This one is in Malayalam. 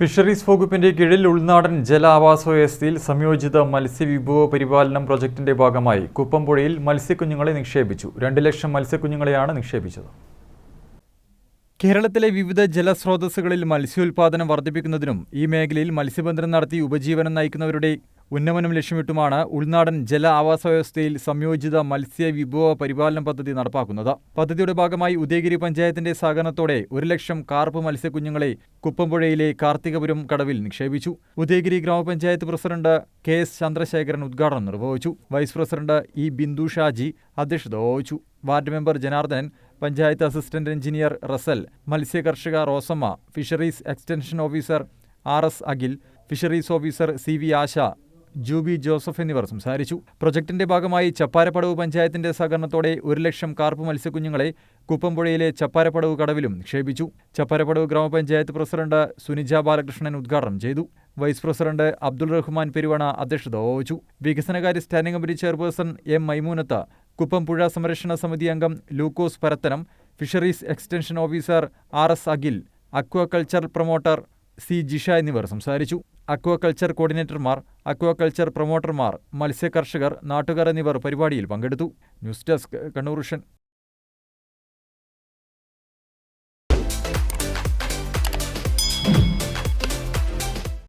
ഫിഷറീസ് വകുപ്പിന്റെ കീഴിൽ ഉൾനാടൻ ജല ആവാസ വ്യവസ്ഥയിൽ സംയോജിത മത്സ്യവിഭവ പരിപാലനം പ്രൊജക്ടിന്റെ ഭാഗമായി കുപ്പംപുഴയിൽ മത്സ്യക്കുഞ്ഞുങ്ങളെ നിക്ഷേപിച്ചു. രണ്ട് ലക്ഷം മത്സ്യക്കുഞ്ഞുങ്ങളെയാണ് നിക്ഷേപിച്ചത്. കേരളത്തിലെ വിവിധ ജലസ്രോതസ്സുകളിൽ മത്സ്യോൽപാദനം വർദ്ധിപ്പിക്കുന്നതിനും ഈ മേഖലയിൽ മത്സ്യബന്ധനം നടത്തി ഉപജീവനം നയിക്കുന്നവരുടെ ഉന്നമനം ലക്ഷ്യമിട്ടുമാണ് ഉൾനാടൻ ജല ആവാസ വ്യവസ്ഥയിൽ സംയോജിത മത്സ്യ വിഭവ പരിപാലന പദ്ധതി നടപ്പാക്കുന്നത്. പദ്ധതിയുടെ ഭാഗമായി ഉദയഗിരി പഞ്ചായത്തിന്റെ സഹകരണത്തോടെ ഒരു ലക്ഷം കാർപ്പ് മത്സ്യക്കുഞ്ഞുങ്ങളെ കുപ്പംപുഴയിലെ കാർത്തികപുരം കടവിൽ നിക്ഷേപിച്ചു. ഉദയഗിരി ഗ്രാമപഞ്ചായത്ത് പ്രസിഡന്റ് കെ എസ് ചന്ദ്രശേഖരൻ ഉദ്ഘാടനം നിർവഹിച്ചു. Vice president E Bindu Shaji അധ്യക്ഷത വഹിച്ചു. Ward member Janardhanan panchayat assistant engineer Russel മത്സ്യകർഷക Rosamma fisheries extension officer R S Akhil fisheries officer C V Asha Juby Joseph എന്നിവർ സംസാരിച്ചു. പ്രൊജക്ടിന്റെ ഭാഗമായി ചപ്പാരപ്പടവ് പഞ്ചായത്തിന്റെ സഹകരണത്തോടെ ഒരു ലക്ഷം കാർപ്പ് മത്സ്യക്കുഞ്ഞുങ്ങളെ കുപ്പംപുഴയിലെ ചപ്പാരപ്പടവ് കടവിലും നിക്ഷേപിച്ചു. ചപ്പാരപ്പടവ് ഗ്രാമപഞ്ചായത്ത് പ്രസിഡന്റ് സുനിജ ബാലകൃഷ്ണൻ ഉദ്ഘാടനം ചെയ്തു. വൈസ് പ്രസിഡന്റ് അബ്ദുൾ റഹ്മാൻ പെരുവണ അധ്യക്ഷത വഹിച്ചു. വികസനകാര്യ standing committee chairperson M Maimoonath Kuppampuzha സംരക്ഷണ സമിതി അംഗം Lukose Parathanam fisheries extension officer R S Akhil aquaculture promoter C Jisha എന്നിവർ സംസാരിച്ചു. അക്വാകൾച്ചർ കോർഡിനേറ്റർമാർ അക്വാകൾച്ചർ പ്രൊമോട്ടർമാർ മത്സ്യകർഷകർ നാട്ടുകാർ എന്നിവർ പരിപാടിയിൽ പങ്കെടുത്തു. News desk Kannur